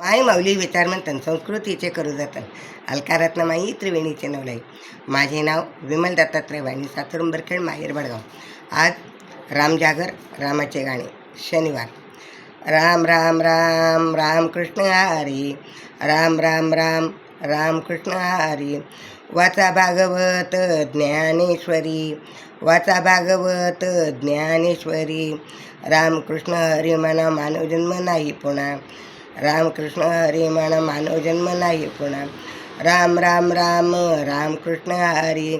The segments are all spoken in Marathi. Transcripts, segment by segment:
माय माऊली विचार मंथन संस्कृतीचे करू जतन. अलकारत्न माई त्रिवेणीचे नवलाई. माझे नाव विमल दत्तात्रय वाणी सातुरंबरखेड माहेर बडगाव. आज रामजागर रामाचे गाणे. शनिवार. राम राम राम राम कृष्ण हरी. राम राम राम राम कृष्ण हरी. वाचा भागवत ज्ञानेश्वरी. वाचा भागवत ज्ञानेश्वरी. रामकृष्ण हरी म्हणा मानवजन्म नाही पुन्हा रामकृष्ण हरी म्हणा मानवजन्म नाही पुन्हा राम राम राम रामकृष्ण हरी.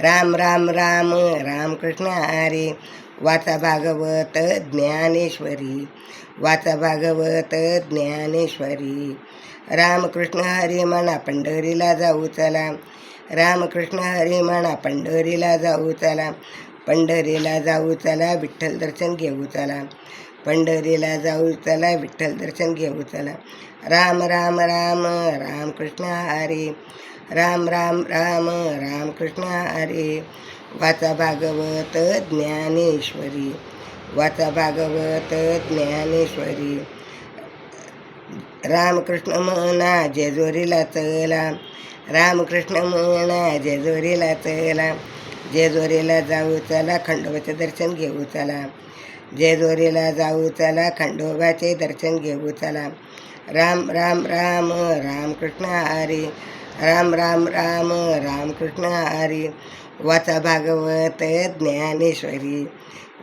राम राम राम रामकृष्ण हरी. वाचा भागवत ज्ञानेश्वरी. वाचा भागवत ज्ञानेश्वरी. रामकृष्ण हरी म्हणा पंढरीला जाऊ चला. रामकृष्ण हरी म्हणा पंढरीला जाऊ चला. पंढरीला जाऊ चला विठ्ठल दर्शन घेऊ चला. पंढरीला जाऊ चला विठ्ठल दर्शन घेऊ चला. राम राम राम राम कृष्ण हरे. राम राम राम राम कृष्ण हरे. वाचा भागवत ज्ञानेश्वरी. वाचा भागवत ज्ञानेश्वरी. रामकृष्ण म्हणा जेजोरीला चला. रामकृष्ण म्हणा जेजोरीला चला. जेजोरीला जाऊ चला खंडोबाचे दर्शन घेऊ चला. जेजोरीला जाऊ चला खंडोबाचे दर्शन घेऊ चला. राम राम राम रामकृष्ण हरी. राम राम राम रामकृष्ण हरी. वाचा भागवत ज्ञानेश्वरी.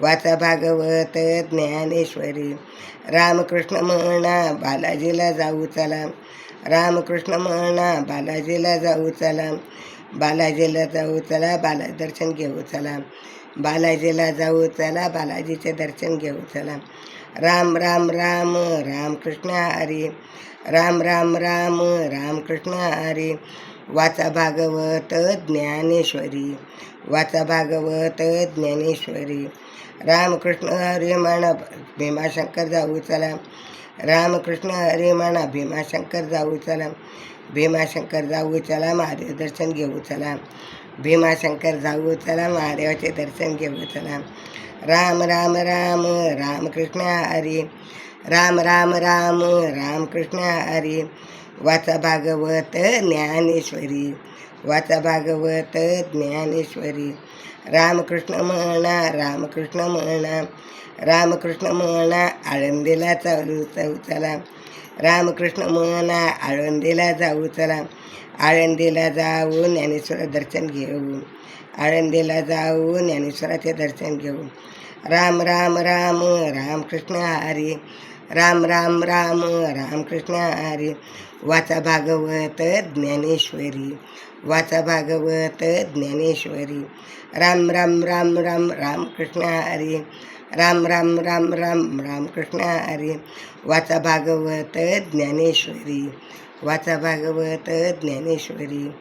वाचा भागवत ज्ञानेश्वरी. रामकृष्ण म्हणा बालाजीला जाऊ चला. रामकृष्ण म्हणा बालाजीला जाऊ चला. बालाजीला जाऊ चला बाला दर्शन घेऊ चला. बालाजीला जाऊ चला बालाजीचे दर्शन घेऊ चला. राम राम राम रामकृष्ण हरी. राम राम राम रामकृष्ण हरी. वाचा भागवत ज्ञानेश्वरी. वाचा भागवत ज्ञानेश्वरी. रामकृष्ण हरी म्हणा भीमाशंकर जाऊ चला. रामकृष्ण हरी म्हणा भीमाशंकर जाऊ चला. भीमाशंकर जाऊ चला महादेव दर्शन घेऊ चला. भीमाशंकर जाऊ चला महादेवाचे दर्शन घेऊ चला. राम राम राम रामकृष्ण हरी. राम राम राम रामकृष्ण हरी. वाचा भागवत ज्ञानेश्वरी. वाचा भागवत ज्ञानेश्वरी. रामकृष्ण म्हणा रामकृष्ण म्हणा. रामकृष्ण म्हणा आळंदीला चालू जाऊ चला. रामकृष्ण म्हणा आळंदीला जाऊ चला. आळंदीला जाऊ ज्ञानेश्वर दर्शन घेऊ. आळंदीला जाऊ ज्ञानेश्वराचे दर्शन घेऊ. राम राम राम रामकृष्ण हरी. राम राम राम रामकृष्ण हरी. वाचा भागवत ज्ञानेश्वरी. वाचा भागवत ज्ञानेश्वरी. राम राम राम राम रामकृष्ण हरी. राम राम राम राम रामकृष्ण हरी. वाचा भागवत ज्ञानेश्वरी. वाचा भागवत ज्ञानेश्वरी.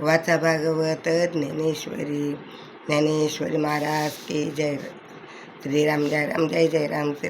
वाचा भागवत ज्ञानेश्वरी. ज्ञानेश्वरी महाराज की जय. श्रीराम जय राम जय जय राम श्री